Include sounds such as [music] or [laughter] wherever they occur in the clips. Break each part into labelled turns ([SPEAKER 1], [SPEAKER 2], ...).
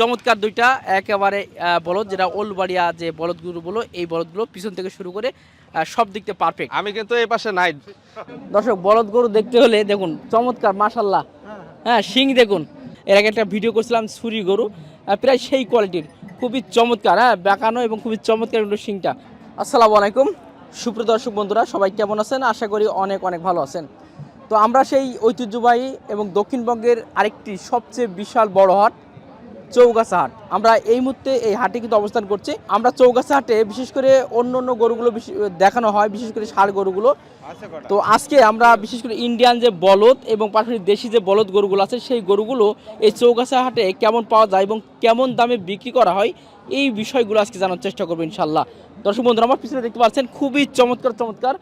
[SPEAKER 1] চমৎকার দুইটা একেবারে বলদ যেটা ওলবাড়িয়া যে বলদগুলো বলো এই বলদগুলো পিছন থেকে শুরু করে সব দিক থেকে পারফেক্ট
[SPEAKER 2] আমি কিন্তু এই পাশে নাই।
[SPEAKER 1] দর্শক বলদ গরু দেখতে হলে দেখুন চমৎকার মাশাল্লাহ। হ্যাঁ শিং দেখুন। এর আগে একটা ভিডিও করছিলাম ছুরি গরু প্রায় সেই কোয়ালিটির খুবই চমৎকার হ্যাঁ বেঁকানো এবং খুবই চমৎকার কিন্তু শিংটা। আসসালামু আলাইকুম। সুপ্রিয় দর্শক বন্ধুরা সবাই কেমন আছেন? আশা করি অনেক অনেক ভালো আছেন। তো আমরা সেই ঐতিহ্যবাহী এবং দক্ষিণবঙ্গের আরেকটি সবচেয়ে বিশাল বড় হাট চৌগাছা হাট আমরা এই মুহূর্তে এই হাটে কিন্তু অবস্থান করছি। আমরা চৌগাছা হাটে বিশেষ করে অন্য অন্য গরুগুলো দেখানো হয়, বিশেষ করে ষাড় গরুগুলো। তো আজকে আমরা বিশেষ করে ইন্ডিয়ান যে বলদ এবং পাশাপাশি দেশি যে বলদ গরুগুলো আছে, সেই গরুগুলো এই চৌগাছা হাটে কেমন পাওয়া যায় এবং কেমন দামে বিক্রি করা হয়, এই বিষয়গুলো আজকে জানার চেষ্টা করব ইনশাল্লাহ দর্শক বন্ধুরা, আমার পিছনে দেখতে পাচ্ছেন খুবই চমৎকার চমৎকার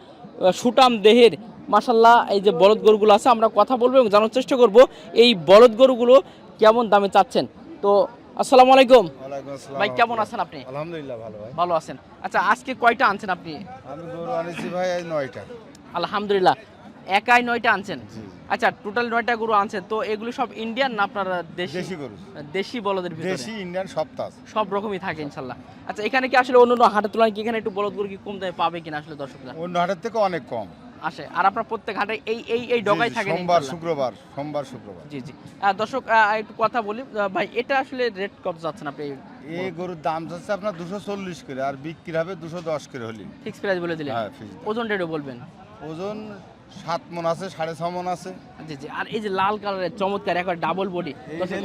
[SPEAKER 1] সুটাম দেহের মাসাল্লাহ এই যে বলদ গরুগুলো আছে, আমরা কথা বলব এবং জানার চেষ্টা করব, এই বলদ গরুগুলো কেমন দামে চাচ্ছেন। তো আসসালামু আলাইকুম। ভাই কেমন আছেন আপনি?
[SPEAKER 3] আলহামদুলিল্লাহ ভালো ভাই।
[SPEAKER 1] ভালো আছেন। আচ্ছা আজকে কয়টা আনছেন আপনি?
[SPEAKER 3] আমি গরু আনিছি ভাই এই নয়টা।
[SPEAKER 1] আলহামদুলিল্লাহ। একাই নয়টা আনছেন? আচ্ছা টোটাল নয়টা গরু আনছেন তো এগুলো সব ইন্ডিয়ান না আপনার দেশি?
[SPEAKER 3] দেশি গরু।
[SPEAKER 1] দেশি বলদের ভিতরে?
[SPEAKER 3] দেশি ইন্ডিয়ান সপ্তাহ আছে
[SPEAKER 1] সব রকমই থাকে ইনশাল্লাহ। আচ্ছা এখানে কি আসলে অন্য অন্য হাটের তুলনায় কি এখানে একটু বলদ গরু কি কম দামে পাবে কিনা আসলে দর্শকরা?
[SPEAKER 3] অন্য হাটের থেকে অনেক কম।
[SPEAKER 1] আসে। আর আপনার প্রত্যেক হাটে এই এই এই ডগাই থাকে
[SPEAKER 3] সোমবার শুক্রবার সোমবার শুক্রবার।
[SPEAKER 1] জি জি। দর্শক একটু কথা বলি। ভাই এটা আসলে রেট কত যাচ্ছেন আপনি?
[SPEAKER 3] এই গরুর দাম যাচ্ছে আপনার দুশো চল্লিশ করে আর বিক্রি হবে দুশো দশ করে হলি।
[SPEAKER 1] ফিক্স প্রাইস বলে দিলেন?
[SPEAKER 3] হ্যাঁ
[SPEAKER 1] ওজন রেটও বলবেন?
[SPEAKER 3] ওজন সাত মন আছে সাড়ে ছ মন আছে।
[SPEAKER 1] জি জি। আর এই যে লাল কালারের চমৎকার একবার ডাবল বডি
[SPEAKER 3] এই
[SPEAKER 1] দর্শক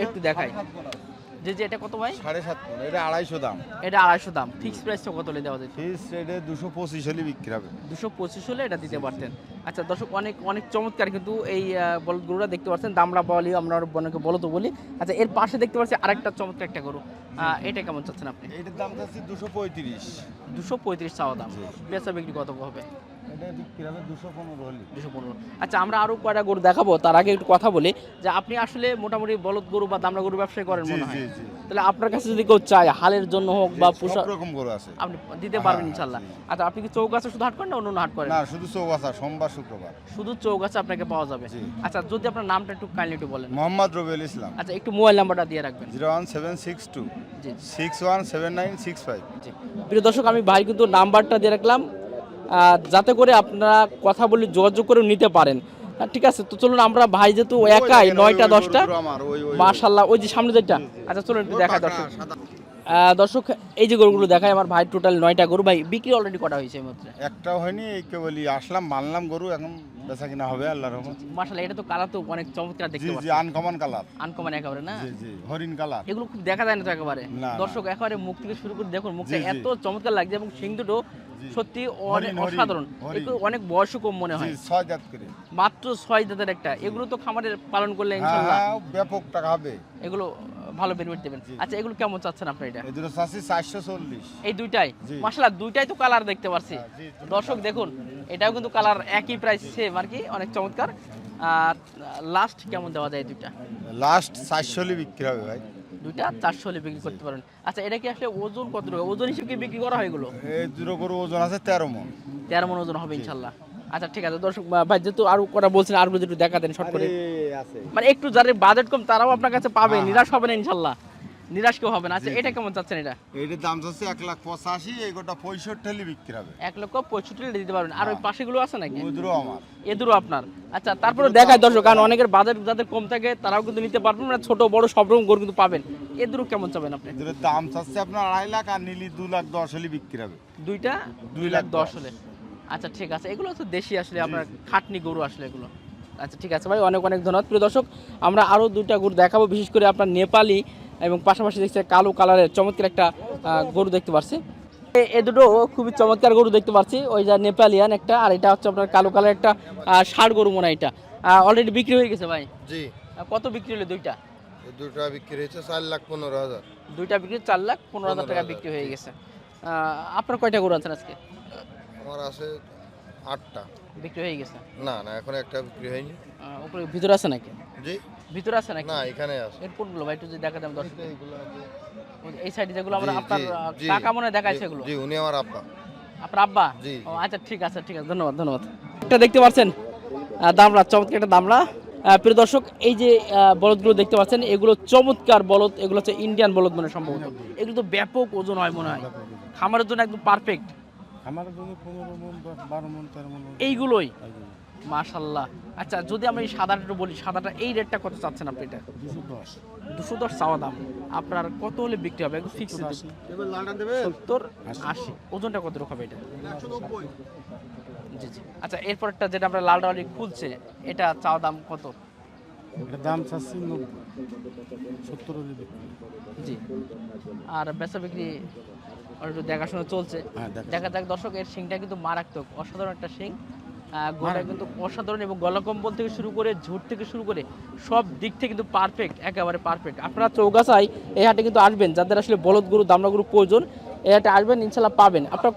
[SPEAKER 3] যে
[SPEAKER 1] জি এটা কত ভাই?
[SPEAKER 3] সাড়ে সাত মন এটা আড়াইশো দাম।
[SPEAKER 1] এটা আড়াইশো দাম। ফিক্স প্রাইসটা কত হলে দেওয়া যায়
[SPEAKER 3] ফিস রেটে দুশো পঁচিশ হলে বিক্রি হবে।
[SPEAKER 1] দুশো পঁচিশ হলে এটা দিতে পারতেন। আচ্ছা দর্শক অনেক অনেক চমৎকার কিন্তু এই বলদ গরুটা দেখতে পাচ্ছেন। দামরা বলি আমরা অনেকে বলতো বলি আচ্ছা এর পাশে দেখতে পাচ্ছি আরেকটা চমৎকার একটা গরু। এটা কেমন চাচ্ছেন আপনি?
[SPEAKER 3] এটার দাম যাচ্ছে দুশো পঁয়ত্রিশ।
[SPEAKER 1] দুশো পঁয়ত্রিশ চাওয়া দাম। বেচা বিক্রি কত হবে?
[SPEAKER 3] এটা বিক্রি হবে দুশো পনেরো হলে।
[SPEAKER 1] দুশো পনেরো। আচ্ছা আমরা আরও কয়টা গরু দেখাবো? তার আগে একটু কথা বলি যে আপনি আসলে মোটামুটি বলদ গরু বা দামরা গরু ব্যবসায় করেন মনে হয়। তাহলে আপনার কাছে যদি কেউ চায় হালের জন্য হোক বা পোষা
[SPEAKER 3] রকম গরু আছে।
[SPEAKER 1] আপনি দিতে পারবেন
[SPEAKER 3] হ্যাঁ,
[SPEAKER 1] ইনশাল্লাহ আচ্ছা আপনি কি চৌগাছা শুধু হাট করেন না অন্য হাট করেন?
[SPEAKER 3] না শুধু চৌবাসা সোমবার শুক্রবার।
[SPEAKER 1] শুধু চৌগাছা আপনাকে পাওয়া যাবে। আচ্ছা যদি আপনার নামটা একটু কাইন্ডলি একটু বলেন।
[SPEAKER 3] মোহাম্মদ রবিউল ইসলাম।
[SPEAKER 1] আচ্ছা একটু মোবাইল নাম্বারটা দিয়ে রাখবেন।
[SPEAKER 3] Zero one seven six two
[SPEAKER 1] G
[SPEAKER 3] six one seven nine six five.
[SPEAKER 1] প্রিয় দর্শক আমি ভাই কিন্তু নাম্বারটা দিয়ে রাখলাম। যাতে করে আপনারা কথা বলে যোগাযোগ করে নিতে পারেন। ঠিক আছে তো চলুন আমরা ভাই যেহেতু একাই নয়টা দশটা? মার্শাল্লাহ ওই যে সামনে যেটা? আচ্ছা চলুন একটু দেখায় দর্শক। দর্শক এই যে গরুগুলো দেখায় আমার ভাই টোটাল নয়টা গরু। ভাই বিক্রি অলরেডি করা হয়েছে মধ্যে
[SPEAKER 3] একটাও হয়নি এই কেবলই আসলাম মানলাম গরু এখন বেচা কিনা হবে আল্লাহ রহমত।
[SPEAKER 1] মার্শাল্লাহ এটা তো কালার তো অনেক চমৎকার
[SPEAKER 3] জি
[SPEAKER 1] দেখতে
[SPEAKER 3] জি
[SPEAKER 1] পাচ্ছি
[SPEAKER 3] আনকমন কালার
[SPEAKER 1] আনকমন একেবারে না?
[SPEAKER 3] জি জি হরিণ কালার
[SPEAKER 1] এগুলো খুব দেখা যায় না তো একেবারে। দর্শক একেবারে মুখ থেকে শুরু করে দেখুন মুখটা
[SPEAKER 3] জি, জি।
[SPEAKER 1] এত চমৎকার লাগছে এবং সিং দুটো
[SPEAKER 3] জি।
[SPEAKER 1] সত্যি অনেক অসাধারণ। এগুলো অনেক বয়সও কম মনে হয়।
[SPEAKER 3] ছয় জাত করে।
[SPEAKER 1] মাত্র ছয় দাদার একটা। এগুলো তো খামারের পালন করলে
[SPEAKER 3] হ্যাঁ ব্যাপক টাকা হবে।
[SPEAKER 1] এগুলো ভালো বেনিফিট দেবেন। আচ্ছা এগুলো কেমন চাচ্ছেন আপনার এটা?
[SPEAKER 3] এই দুটো চারশো চল্লিশ।
[SPEAKER 1] এই দুইটাই?
[SPEAKER 3] জি।
[SPEAKER 1] মাসাল্লাহ দুইটাই তো কালার দেখতে পাচ্ছি
[SPEAKER 3] হ্যাঁ,
[SPEAKER 1] দর্শক দেখুন এটাও কিন্তু কালার একই প্রাইস সেম আর কি। অনেক চমৎকার। আর লাস্ট কেমন দেওয়া যায় দুইটা?
[SPEAKER 3] লাস্ট চারশো হলে বিক্রি হবে ভাই।
[SPEAKER 1] দুইটা চারশো হলে বিক্রি করতে পারেন। আচ্ছা এটা কি আসলে ওজন কত ওজন হিসেবে কি বিক্রি করা হয় এগুলো?
[SPEAKER 3] এই দুটো গরু ওজন আছে তেরো মন।
[SPEAKER 1] তেরো মন ওজন হবে ইনশাল্লাহ। আচ্ছা ঠিক আছে দর্শক ভাই যেহেতু আরও কটা বলছেন আর একটু দেখা দেন শর্ট করে। মানে একটু যাদের বাজেট কম তারাও আপনার কাছে পাবে নিরাশ হবে না ইনশাল্লাহ। নিরাশ কেউ হবে না। আচ্ছা এটা কেমন চাচ্ছেন এটা?
[SPEAKER 3] এইটার দাম যাচ্ছে এক লাখ পঁচাশি এই গোটা পঁয়ষট্টি হলে বিক্রি হবে।
[SPEAKER 1] এক লক্ষ পঁয়ষট্টি দিতে পারবেন। আর ওই
[SPEAKER 3] হ্যাঁ।
[SPEAKER 1] পাশেগুলো আছে নাকি?
[SPEAKER 3] ওই আমার।
[SPEAKER 1] এদুরও আপনার। আচ্ছা তারপরে দেখায় দর্শক কারণ অনেকের বাজেট যাদের কম থাকে তারাও কিন্তু নিতে পারবেন। মানে ছোট বড় সব রকম গরু কিন্তু পাবেন। এদুরও কেমন চাবেন আপনি?
[SPEAKER 3] এদের দাম চাচ্ছে আপনার আড়াই লাখ আর নিলি দু লাখ দশ হলে বিক্রি হবে।
[SPEAKER 1] দুইটা? দুই লাখ দশ হলে। আচ্ছা ঠিক আছে। এগুলো তো দেশি আসলে আপনার খাটনি গরু আসলে এগুলো। আচ্ছা ঠিক আছে ভাই অনেক অনেক ধন্যবাদ। প্রিয় দর্শক আমরা আরও দুইটা গরু দেখাবো বিশেষ করে আপনার নেপালি এবং পাশাপাশি দেখছি কালো কালারের চমৎকার একটা গরু দেখতে পাচ্ছি এ- দুটো খুবই চমৎকার গরু দেখতে পাচ্ছি ওই যা নেপালিয়ান একটা আর এটা হচ্ছে আপনার কালো কালার একটা ষাড় গরু মনে হয় এটা। অলরেডি বিক্রি হয়ে গেছে ভাই?
[SPEAKER 4] জি।
[SPEAKER 1] কত বিক্রি হলো দুইটা?
[SPEAKER 4] এই দুটা বিক্রি হয়েছে চার লাখ পনেরো হাজার।
[SPEAKER 1] দুইটা বিক্রি চার লাখ পনেরো হাজার টাকা বিক্রি হয়ে গেছে। আপনার কয়টা গরু আছেন আজকে?
[SPEAKER 4] আমার আছে আটটা।
[SPEAKER 1] বিক্রি হয়ে গেছে?
[SPEAKER 4] না না এখন একটা বিক্রি হয়নি।
[SPEAKER 1] উপরে ভিতরে আছে নাকি?
[SPEAKER 4] জি।
[SPEAKER 1] ভিতরে আছে নাকি?
[SPEAKER 4] না এখানে আছে।
[SPEAKER 1] এয়ারপোর্টগুলো ভাই একটু যদি দেখা দেন দর্শক
[SPEAKER 4] এইগুলো আছে।
[SPEAKER 1] এই সাইডে যেগুলো আমরা আপনার কাকা মনে হয় দেখায়
[SPEAKER 4] জি, উনি আমার আব্বা।
[SPEAKER 1] আপনার আব্বা?
[SPEAKER 4] জি।
[SPEAKER 1] ও আচ্ছা ঠিক আছে ঠিক আছে। ধন্যবাদ ধন্যবাদ। এটা দেখতে পাচ্ছেন দামড়া চমৎকার একটা দামড়া আহ, প্রিয় দর্শক এই যে বলদগুলো দেখতে পাচ্ছেন এগুলো চমৎকার বলদ এগুলো হচ্ছে ইন্ডিয়ান বলদ মানে সম্ভবত। এগুলো তো ব্যাপক ওজন হয় মনে হয়। খামারের জন্য একদম পারফেক্ট
[SPEAKER 3] আমার জন্য পনেরো মন বারো মন তেরো মন।
[SPEAKER 1] এইগুলোই? মাশাল্লাহ আচ্ছা যদি আমি সাদাটা একটু বলি সাদাটা এই রেটটা কত চাচ্ছেন আপনি এটা?
[SPEAKER 3] দুশো দশ।
[SPEAKER 1] দুশো দশ চাওয়া দাম। আপনার কত হলে বিক্রি হবে? একদম ফিক্স সত্তর আশি। ওজনটা কত রকম এটা? জি জি। আচ্ছা এরপরটা যেটা আমরা লাল ডালি খুলছে এটা চাওয়া দাম কত?
[SPEAKER 3] এটা দাম চাচ্ছি সত্তর
[SPEAKER 1] জি। আর বেচা বিক্রি একটু দেখাশোনা চলছে।
[SPEAKER 3] হ্যাঁ দেখা
[SPEAKER 1] দেখা যাক দর্শক এর শিংটা কিন্তু মারাত্মক। অসাধারণ একটা শিং। গোটা কিন্তু অসাধারণ এবং গলাকম্বল থেকে শুরু করে ঝুট থেকে শুরু করে সব দিক থেকে কিন্তু পারফেক্ট একেবারে পারফেক্ট আপনারা চৌগাছায় এই হাটে কিন্তু আসবেন যাদের আসলে বলদ গরু দামড়া গরু প্রয়োজন এই হাটে আসবেন ইনশাল্লাহ পাবেন। আপনার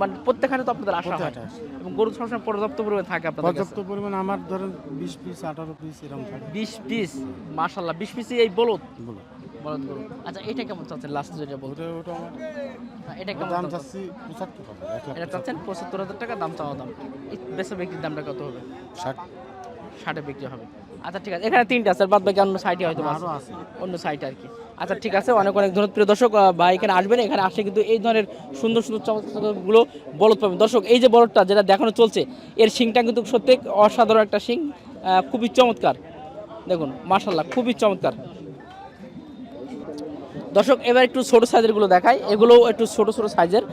[SPEAKER 1] মানে প্রত্যেক হাটে তো আপনাদের আসা হয়। এবং গরু সবসময় পর্যাপ্ত পরিমাণে থাকে আপনাদের
[SPEAKER 3] পর্যাপ্ত পরিমাণ আমার ধরেন বিশ পিস আঠারো পিস এরকম থাকে।
[SPEAKER 1] বিশ পিস মাশাল্লাহ বিশ পিসই এই বলদ।
[SPEAKER 3] বলো
[SPEAKER 1] বলদ গরু আচ্ছা এটা কেমন চাচ্ছেন? লাস্ট যেটা বলতে
[SPEAKER 3] ওটা ওটা
[SPEAKER 1] এটা কেমন
[SPEAKER 3] দাম চাচ্ছি পঁচাত্তর টাকা
[SPEAKER 1] এটা চাচ্ছেন পঁচাত্তর হাজার টাকা দাম চাওয়া দাম। বেচা বিক্রির দামটা কত হবে?
[SPEAKER 3] ষাট।
[SPEAKER 1] ষাটে বিক্রি হবে। আচ্ছা ঠিক আছে। এখানে তিনটা আছে বাদ বাকি অন্য সাইডে হয়তো
[SPEAKER 3] আরও
[SPEAKER 1] আছে।
[SPEAKER 3] আছে।
[SPEAKER 1] অন্য সাইডে আর কি। আচ্ছা ঠিক আছে অনেক অনেক ধন্যবাদ। প্রিয় দর্শক বা এখানে আসবেন। এখানে আসলে কিন্তু এই ধরনের সুন্দর সুন্দর চমৎকারগুলো বলদ পাবেন। দর্শক এই যে বলদটা যেটা দেখানো চলছে এর শিংটা কিন্তু সত্যি অসাধারণ একটা শিং খুবই চমৎকার। দেখুন মার্শাল্লাহ খুবই চমৎকার। দর্শক এবার একটু ছোট সাইজেরগুলো দেখাই। এগুলো একটু ছোট ছোট সাইজের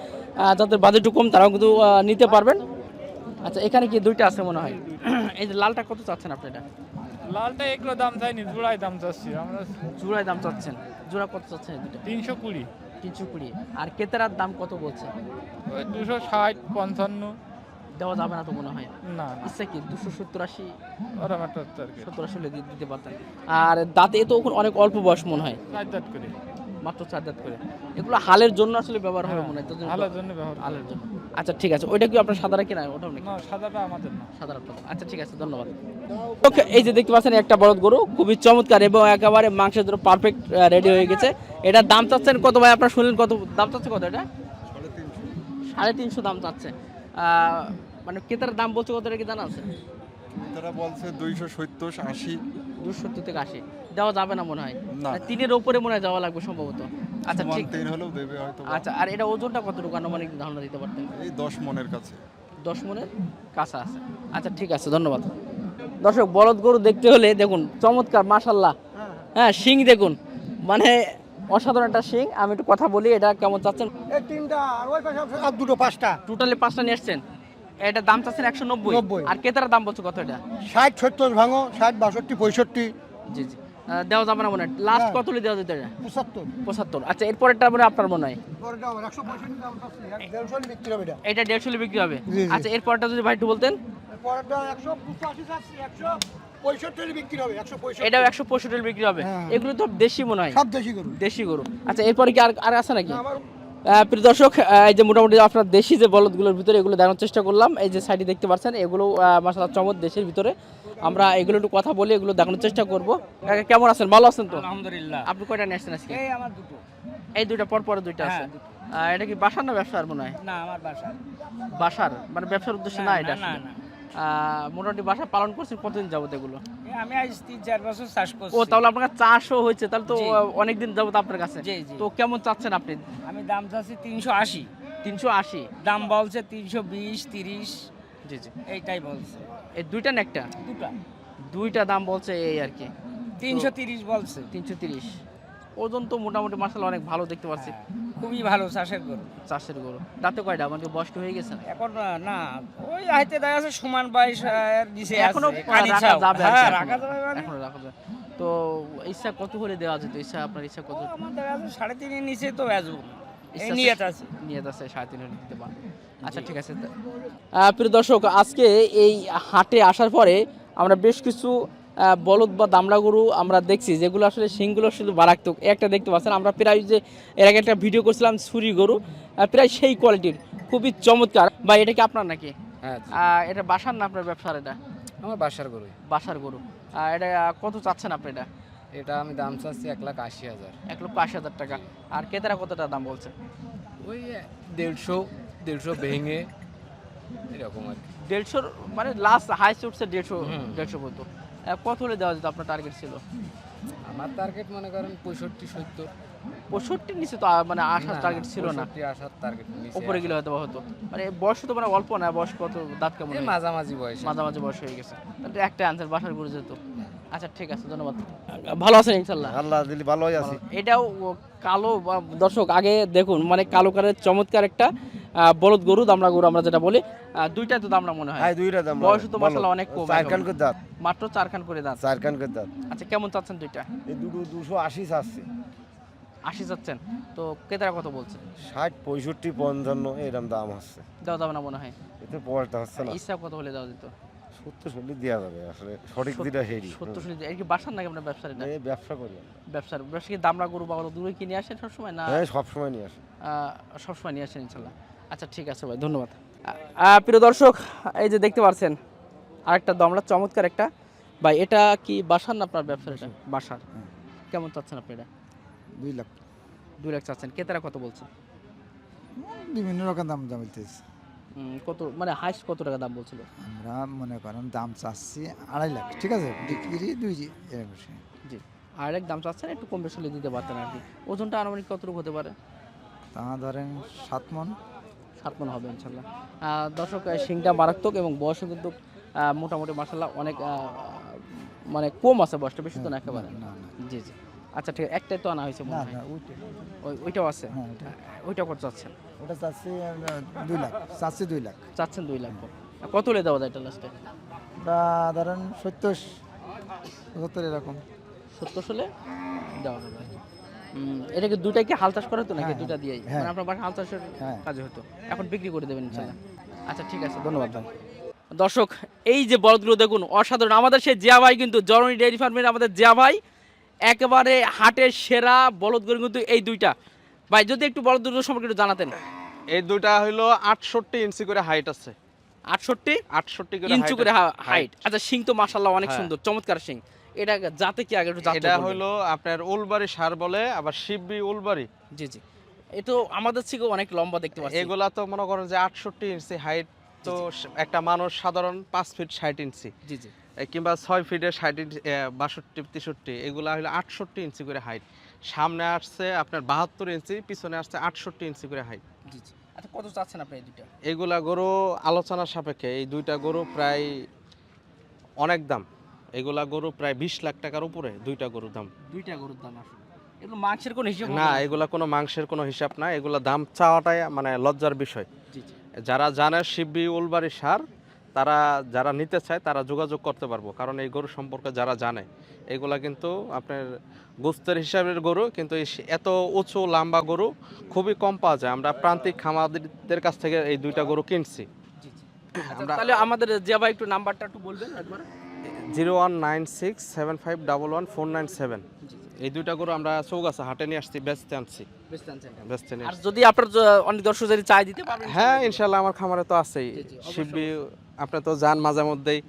[SPEAKER 1] যাদের বাজেট কম তারাও কিন্তু নিতে পারবেন। আচ্ছা এখানে কি দুইটা আছে মনে হয়? [clears throat] এই যে লালটা কত চাচ্ছেন আপনি এটা?
[SPEAKER 2] লালটা এগুলো দাম চাইনি জোড়ায় দাম চাচ্ছি। আমরা
[SPEAKER 1] জোড়ায় দাম চাচ্ছেন। জোড়া কত চাচ্ছেন দুটো
[SPEAKER 2] তিনশো কুড়ি।
[SPEAKER 1] তিনশো কুড়ি। আর কেতারার দাম কত বলছে?
[SPEAKER 2] দুশো ষাট পঞ্চান্ন।
[SPEAKER 1] দেওয়া যাবে না তো মনে হয়?
[SPEAKER 2] না।
[SPEAKER 1] ইচ্ছা কি দুশো সত্তর আশি? সত্তর আশি দিতে পারতেন। আর দাঁতে তো অনেক অল্প বয়স মনে হয়।
[SPEAKER 2] করে।
[SPEAKER 1] মাত্র চার দাঁত করে। এগুলো হালের জন্য আসলে ব্যবহার হবে মনে হয় তো
[SPEAKER 2] ভালোর জন্য ব্যবহার
[SPEAKER 1] হালের জন্য। আচ্ছা ঠিক আছে। ওইটা কি আপনার সাদা কিনা? ওটাও নাকি
[SPEAKER 2] না সাদাটা আমাদের না।
[SPEAKER 1] সাধারণ আচ্ছা ঠিক আছে ধন্যবাদ। ওকে এই যে দেখতে পাচ্ছেন একটা বড় গরু খুবই চমৎকার এবং একেবারে মাংসের জন্য পারফেক্ট রেডি হয়ে গেছে। এটার দাম চাচ্ছেন কত ভাই? আপনার শুনলেন কত দাম চাচ্ছে কত এটা? সাড়ে তিনশো দাম চাচ্ছে। আহ, মানে ক্রেতার দাম বলছে কত এটা কি জানা আছে?
[SPEAKER 3] তারা বলছে দুইশো সত্তর আশি।
[SPEAKER 1] দুশো সত্তর থেকে আশি। দেওয়া যাবে না মনে হয়। মানে তিনের ওপরে মনে হয় যাওয়া লাগবে সম্ভবত। আচ্ছা ঠিক।
[SPEAKER 3] তিন হলেও দেবে হয়তো
[SPEAKER 1] আচ্ছা আর এটা ওজনটা কতটুকু আনুমানিক ধারণা দিতে পারতেন?
[SPEAKER 3] এই দশ মনের কাছে।
[SPEAKER 1] দশ মনের কাছা আছে। আচ্ছা ঠিক আছে ধন্যবাদ। দর্শক বলদ গরু দেখতে হলে দেখুন চমৎকার মাশাল্লাহ। হ্যাঁ শিং দেখুন। মানে অসাধারণ একটা শিং। আমি একটু কথা বলি এটা কেমন চাচ্ছেন?
[SPEAKER 5] এই তিনটা আর ওই পাশে আর দুটো পাঁচটা।
[SPEAKER 1] টোটালি পাঁচটা নিয়ে আসছেন। এটা দাম চাচ্ছেন একশো নব্বই।
[SPEAKER 5] নব্বই।
[SPEAKER 1] আর কেতার দাম বলছো কত এটা?
[SPEAKER 5] ষাট সত্তর ভাঙো ষাট বাষট্টি পঁয়ষট্টি।
[SPEAKER 1] জি জি। দেওয়া যাবে না মনে হয়। লাস্ট
[SPEAKER 5] না।
[SPEAKER 1] কত হলে দেওয়া যেতে এটা
[SPEAKER 5] পঁচাত্তর।
[SPEAKER 1] পঁচাত্তর। আচ্ছা এরপরেরটা মানে আপনার মনে হয়?
[SPEAKER 5] এটা।
[SPEAKER 1] দেড়শো বিক্রি হবে। আচ্ছা এরপরটা যদি ভাই একটু বলতেন। এটাও একশো পঁয়ষট্টি বিক্রি হবে।
[SPEAKER 5] হ্যাঁ।
[SPEAKER 1] এগুলো তো দেশি মনে হয়।
[SPEAKER 5] সব দেশি গরু।
[SPEAKER 1] দেশি গরু। আচ্ছা এরপরে কি আর আর আছে নাকি? প্রিয় দর্শক এই যে মোটামুটি আপনার দেশি যে বলদগুলোর ভিতরে এগুলো দেখানোর চেষ্টা করলাম এই যে সাইডে দেখতে পাচ্ছেন এগুলো মাসালা চমৎ দেশের ভিতরে। আমরা এগুলো একটু কথা বলি এগুলো দেখানোর চেষ্টা করব। কেমন আছেন? ভালো আছেন তো?
[SPEAKER 2] আলহামদুলিল্লাহ।
[SPEAKER 1] আপনি কয়টা নিয়ে আসছেন আজকে?
[SPEAKER 2] এই আমার দুটো।
[SPEAKER 1] এই দুইটা পর পরে দুইটা আছে?
[SPEAKER 2] হ্যাঁ,
[SPEAKER 1] আহ, এটা কি বাসার না ব্যবসার মনে হয়?
[SPEAKER 2] না আমার বাসা
[SPEAKER 1] বাসার? মানে ব্যবসার উদ্দেশ্যে না এটা
[SPEAKER 2] না না।
[SPEAKER 1] মোটামুটি বাসা পালন করছেন কতদিন যাবত এগুলো?
[SPEAKER 2] আমি আজ তিন চার বছর চাষ করছি।
[SPEAKER 1] ও তাহলে আপনার চাষও হয়েছে তাহলে তো
[SPEAKER 2] জি।
[SPEAKER 1] অনেক দিন যাবত আপনার কাছে।
[SPEAKER 2] জি, জি।
[SPEAKER 1] তো কেমন চাচ্ছেন আপনি?
[SPEAKER 2] আমি দাম চাচ্ছি তিনশো আশি।
[SPEAKER 1] তিনশো আশি।
[SPEAKER 2] দাম বলছে তিনশো বিশ তিরিশ।
[SPEAKER 1] জি জি।
[SPEAKER 2] এইটাই বলছে।
[SPEAKER 1] এই দুইটা না একটা?
[SPEAKER 2] দুটা
[SPEAKER 1] দুইটা দাম বলছে এই আর কি।
[SPEAKER 2] তিনশো তিরিশ বলছে।
[SPEAKER 1] তিনশো তিরিশ। ওজন তো মোটামুটি মাসাল অনেক ভালো দেখতে পাচ্ছি।
[SPEAKER 2] খুবই ভালো চাষের গরু।
[SPEAKER 1] চাষের গরু। দাঁতে কয়টা? আমাকে বয়স্ক হয়ে গেছে
[SPEAKER 2] এখন না, ওই হাইতে দেখা আছে সমান বাইশ নিচে
[SPEAKER 1] এখনও
[SPEAKER 2] আছে,
[SPEAKER 1] রাখা যাবে
[SPEAKER 2] হ্যাঁ, রাখা যাবে
[SPEAKER 1] এখনও রাখা যাবে। তো ইচ্ছা কত হলে দেওয়া যেত? ইচ্ছা আপনার ইচ্ছা কত
[SPEAKER 2] আমার দেখা আছে সাড়ে তিনের নিচে তো বেচবো। না। এই নিয়ত আছে।
[SPEAKER 1] নিয়ে সাড়ে তিন দিতে পারব। আচ্ছা ঠিক আছে। প্রিয় দর্শক আজকে এই হাটে আসার পরে আমরা বেশ কিছু বলদ বা দামড়া গরু আমরা দেখছি যেগুলো আসলে শিংগুলো শুধু বারাক্তক একটা দেখতে পাচ্ছেন আমরা প্রায় যে এর আগে একটা ভিডিও করছিলাম ছুরি গরু প্রায় সেই কোয়ালিটির খুবই চমৎকার। বা এটা কি আপনার নাকি?
[SPEAKER 6] হ্যাঁ
[SPEAKER 1] এটা বাসার না আপনার ব্যবসার এটা?
[SPEAKER 6] আমার বাসার গরু
[SPEAKER 1] বাসার গরু। এটা কত চাচ্ছেন আপনি এটা?
[SPEAKER 6] এটা আমি দাম চাচ্ছি এক লাখ আশি হাজার।
[SPEAKER 1] এক লক্ষ আশি হাজার টাকা। আর কেতারা কতটা দাম বলছে?
[SPEAKER 6] ওই দেড়শো দেড়শো ভেঙে এরকম আর কি।
[SPEAKER 1] দেড়শোর মানে লাস্ট হাইস্ট উঠছে দেড়শো দেড়শো আহ, কত হলে দেওয়া যেত আপনার টার্গেট ছিল?
[SPEAKER 6] আমার টার্গেট মনে করেন পঁয়ষট্টি সত্তর।
[SPEAKER 1] পঁয়ষট্টির নিচে তো মানে আসার টার্গেট ছিল না।
[SPEAKER 6] আসার টার্গেট
[SPEAKER 1] উপরে গেলে হয়তো হতো। মানে বয়স তো মানে অল্প না বয়স কত দাঁত কেমন
[SPEAKER 6] মাঝামাঝি বয়স।
[SPEAKER 1] মাঝামাঝি বয়স হয়ে গেছে। তাহলে একটা আনসার বাসার ঘুরে যেত আচ্ছা ঠিক আছে ধন্যবাদ। ভালো আছেন ইনশাল্লাহ
[SPEAKER 3] আল্লাহ দিলি ভালোই আছি।
[SPEAKER 1] এটাও কালো দর্শক আগে দেখুন মানে কালো কালের চমৎকার একটা বলদ গরু দামড়া গরু আমরা যেটা বলি দুইটাই তো দামড়া মনে হয়।
[SPEAKER 3] হ্যাঁ দুইটা দাম
[SPEAKER 1] বয়স তো মাসাল্লাহ অনেক কম
[SPEAKER 3] চার
[SPEAKER 1] এখন।
[SPEAKER 3] করে দাঁত।
[SPEAKER 1] মাত্র চারখান করে দাঁত।
[SPEAKER 3] চার কান করে দাঁত।
[SPEAKER 1] আচ্ছা কেমন চাচ্ছেন দুইটা?
[SPEAKER 3] এই দুটো দুশো আশি চাচ্ছে।
[SPEAKER 1] আশি চাচ্ছেন। তো ক্রেতারা কত বলছে?
[SPEAKER 3] ষাট পঁয়ষট্টি পঞ্চান্ন এরকম দাম হচ্ছে।
[SPEAKER 1] দেওয়া যাবে না মনে হয়?
[SPEAKER 3] এতে পড়াটা হচ্ছে না।
[SPEAKER 1] ইচ্ছা কত হলে দেওয়া যেত?
[SPEAKER 3] সত্তর চল্লিশ দেওয়া যাবে আসলে সঠিক দিটা হেরি।
[SPEAKER 1] সত্তর শুনি এর কি বাসার নাকি আপনার ব্যবসার এটা?
[SPEAKER 3] ব্যবসা করি।
[SPEAKER 1] ব্যবসার ব্যবসা কি দামড়া গরু বা দূরে কিনে আসেন সবসময় না?
[SPEAKER 3] হ্যাঁ সবসময় নিয়ে আসে।
[SPEAKER 1] আহ, সবসময় নিয়ে আসেন ইনশাল্লাহ আচ্ছা ঠিক আছে ভাই ধন্যবাদ। প্রিয় দর্শক এই যে দেখতে পাচ্ছেন আরেকটা দমলা চমৎকার একটা। ভাই এটা কি বাসার না আপনার ব্যবসার এটা? বাসার। কেমন চাচ্ছেন আপনি এটা?
[SPEAKER 7] দুই লাখ।
[SPEAKER 1] দুই লাখ চাচ্ছেন। ক্রেতারা কত বলছে?
[SPEAKER 7] বিভিন্ন রকম দাম দাম বলতেছে
[SPEAKER 1] কত মানে হাইস্ট কত টাকা দাম বলছিল?
[SPEAKER 7] আমরা মনে করেন দাম চাচ্ছি আড়াই লাখ ঠিক আছে? বিক্রি দুই জি এরকম।
[SPEAKER 1] জি আর এক দাম চাচ্ছেন একটু কম বেশি দিতে পারতেন আর কি। ওজনটা আনুমানিক কতটুকু হতে পারে?
[SPEAKER 7] তা ধরেন সাত মন।
[SPEAKER 1] সাত মন হবে ইনশাল্লাহ দর্শক শিংটা মারাত্মক এবং বয়সও কিন্তু মোটামুটি মাসাল্লাহ অনেক মানে কম আছে বয়সটা বেশি তো না একেবারে। জি জি। আচ্ছা ঠিক আছে একটাই তো আনা হয়েছে ওই ওইটাও আছে?
[SPEAKER 7] হ্যাঁ ওইটা
[SPEAKER 1] কত চাচ্ছেন?
[SPEAKER 7] ওটা চাচ্ছি দুই লাখ। চাচ্ছি দুই লাখ।
[SPEAKER 1] চাচ্ছেন দুই লাখ। কত হলে দেওয়া যায় এটা লাস্টে
[SPEAKER 7] ধরেন সত্তর। সত্তর এরকম।
[SPEAKER 1] সত্তর হলে দেওয়া হবে। আর কি। এটা কি দুইটা কি হাল চাষ করা হতো নাকি?
[SPEAKER 7] হ্যাঁ,
[SPEAKER 1] দুইটা দিয়েই?
[SPEAKER 7] হ্যাঁ।
[SPEAKER 1] মানে আপনার বাসা হাল চাষের
[SPEAKER 7] হ্যাঁ।
[SPEAKER 1] কাজে হতো। এখন বিক্রি করে দেবেন ইনশাল্লাহ। আচ্ছা ঠিক আছে। ধন্যবাদ ভাই। দর্শক এই যে বলদগুলো দেখুন অসাধারণ। আমাদের সেই জিয়া ভাই কিন্তু জরনি ডেয়ারি ফার্মের আমাদের জিয়া ভাই। একেবারে হাটের সেরা বলদগুলো কিন্তু এই দুইটা। ভাই যদি একটু বলদগুলো সম্পর্কে একটু জানাতেন।
[SPEAKER 8] এই দুইটা হইল আটষট্টি ইঞ্চি করে হাইট আছে।
[SPEAKER 1] আটষট্টি?
[SPEAKER 8] আটষট্টি করে
[SPEAKER 1] ইঞ্চু করে হাইট আচ্ছা সিং তো মাশাল্লাহ অনেক। সুন্দর চমৎকার সিং এটা যাতে কি আগে একটু
[SPEAKER 8] এটা। হইল আপনার উলবাড়ি সার বলে আবার শিববি উলবাড়ি।
[SPEAKER 1] জি জি। এ আমাদের থেকে অনেক লম্বা দেখতে পাচ্ছি।
[SPEAKER 8] এগুলা তো মনে করেন যে আটষট্টি ইঞ্চি হাইট তো একটা মানুষ সাধারণ পাঁচ ফিট ষাট ইঞ্চি।
[SPEAKER 1] জি জি।
[SPEAKER 8] কিংবা ছয় ফিটের ষাট ইঞ্চি বাষট্টি তেষট্টি এগুলা হলো আটষট্টি ইঞ্চি করে হাইট সামনে আসছে আপনার বাহাত্তর ইঞ্চি পিছনে আসছে আটষট্টি ইঞ্চি করে হাইট
[SPEAKER 1] জি জি। আচ্ছা কত চাচ্ছেন আপনি এই দুইটা?
[SPEAKER 8] এগুলা গরু আলোচনার সাপেক্ষে এই দুইটা গরু প্রায় অনেক দাম। এগুলা গরু প্রায় বিশ লাখ টাকার উপরে দুইটা গরুর দাম।
[SPEAKER 1] দুইটা গরুর দাম আসলে। এগুলো মাংসের কোনো হিসাব
[SPEAKER 8] না এগুলা কোনো মাংসের কোনো হিসাব না এগুলা দাম চাওয়াটাই মানে লজ্জার বিষয়। যারা জানে শিববি উলবাড়ি সার তারা যারা নিতে চায় তারা যোগাযোগ করতে পারব। কারণ এই গরু সম্পর্কে যারা জানে এগুলা কিন্তু আপনার গোস্তের হিসাবের গরু কিন্তু এত উঁচু লম্বা গরু খুবই কম পাওয়া যায়। আমরা প্রান্তিক খামারদের কাছ থেকে এই দুইটা গরু কিনছি।
[SPEAKER 1] আচ্ছা,
[SPEAKER 8] আমরা
[SPEAKER 1] তাহলে আমাদের যে ভাই একটু নাম্বারটা একটু বলবেন একবার।
[SPEAKER 8] Zero one nine six seven five double one four nine seven. এই দুইটা গরু আমরা চৌগাছা হাটে নিয়ে আসছি বেচতে আনছি। বেচতে নিয়ে
[SPEAKER 1] আর যদি আপনার অনেক দর্শক যদি চাই দিতে পারবেন
[SPEAKER 8] হ্যাঁ ইনশাল্লাহ আমার খামারে তো আছেই। শিববি আপনি তো যান মাঝে মধ্যেই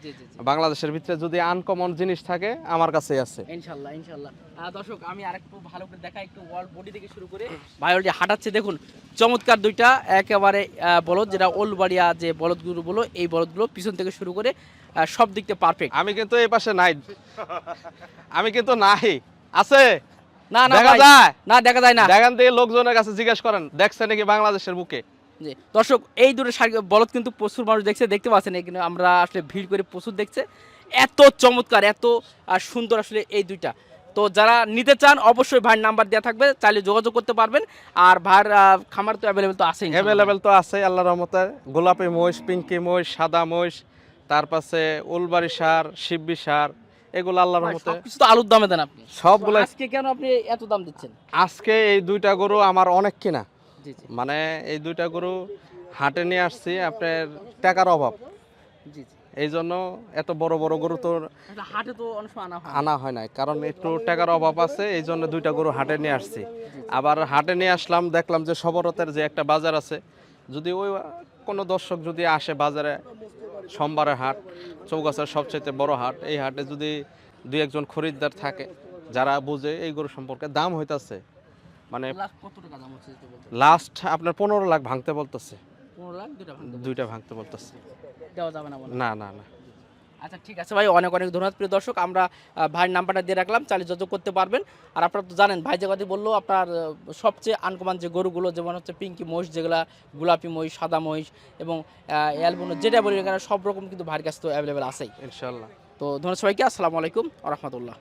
[SPEAKER 8] বাংলাদেশের ভিতরে যদি আনকমন জিনিস থাকে আমার কাছেই আছে।
[SPEAKER 1] ইনশাল্লাহ ইনশাল্লাহ। আহ, দর্শক আমি আরেকটু ভালো করে দেখা একটু ওয়ার্ল্ড বডি থেকে শুরু করে। ভাইওলটি হাঁটাচ্ছে দেখুন চমৎকার দুইটা একেবারে বলদ যেটা ওলবাড়িয়া যে বলদগুলো বলো এই বলদগুলো পিছন থেকে শুরু করে সব দিক থেকে পারফেক্ট
[SPEAKER 8] আমি কিন্তু এই পাশে নাই। আমি কিন্তু নাই। আছে?
[SPEAKER 1] না না
[SPEAKER 8] দেখা যায়?
[SPEAKER 1] না দেখা যায় না।
[SPEAKER 8] দেখান থেকে লোকজনের কাছে জিজ্ঞেস করেন দেখছে নাকি বাংলাদেশের বুকে?
[SPEAKER 1] জি। দর্শক এই দুটো শাড়ি বলদ কিন্তু প্রচুর মানুষ দেখছে দেখতে পাচ্ছেন এখানে আমরা আসলে ভিড় করে প্রচুর দেখছে। এত চমৎকার এত সুন্দর আসলে এই দুইটা। তো যারা নিতে চান অবশ্যই ভাইয়ের নাম্বার দেওয়া থাকবে চাইলে যোগাযোগ করতে পারবেন। আর আহ, খামার তো অ্যাভেলেবেল তো আছে
[SPEAKER 8] অ্যাভেলেবেল তো আছে আল্লাহ রহমতে। গোলাপি মহিষ পিঙ্কি মহিষ সাদা মহিষ তার পাশে উলবাড়ি সার শিববি সার এগুলো আল্লাহ রহমতে।
[SPEAKER 1] তো আলুর দামে দেন আপনি।
[SPEAKER 8] সবগুলো
[SPEAKER 1] আজকে কেন আপনি এত দাম দিচ্ছেন?
[SPEAKER 8] আজকে এই দুইটা গরু আমার অনেক কিনা। মানে এই দুইটা গরু হাটে নিয়ে আসছি আপনার টাকার অভাব। এই জন্য এত বড় বড় গরু তো
[SPEAKER 1] হাটে তো আনা হয়।
[SPEAKER 8] নাই কারণ একটু টাকার অভাব আছে এই জন্য দুইটা গরু হাটে নিয়ে আসছি। আবার হাটে নিয়ে আসলাম দেখলাম যে সবরতের যে একটা বাজার আছে যদি ওই কোনো দর্শক যদি আসে বাজারে সোমবারের হাট চৌগাছার সবচেয়ে বড় হাট এই হাটে যদি দুই একজন খরিদ্দার থাকে যারা বুঝে এই গরু সম্পর্কে দাম হইতাছে মানে
[SPEAKER 1] লাস্ট
[SPEAKER 8] আপনার পনেরো লাখ ভাঙতে বলতেছে। দুইটা ভাঙতে বলতেছে।
[SPEAKER 1] দেওয়া যাবে না
[SPEAKER 8] না না না।
[SPEAKER 1] আচ্ছা ঠিক আছে ভাই অনেক অনেক ধন্যবাদ। প্রিয় দর্শক আমরা ভাইয়ের নাম্বারটা দিয়ে রাখলাম। চাইলে যোগাযোগ করতে পারবেন। আর আপনারা তো জানেন ভাই যে কথা বলল আপনার সবচেয়ে আনকমান যে গরুগুলো যেমন হচ্ছে পিঙ্কি মহিষ যেগুলা গোলাপি মহিষ সাদা মহিষ এবং অ্যালবুনো যেটা বলি না কেন সব রকম কিন্তু ভাইয়ের কাছে তো অ্যাভেলেবেল আছেই।
[SPEAKER 8] ইনশাল্লাহ
[SPEAKER 1] তো ধন্যবাদ সবাইকে আসসালামু আলাইকুম রহমতুল্লাহ।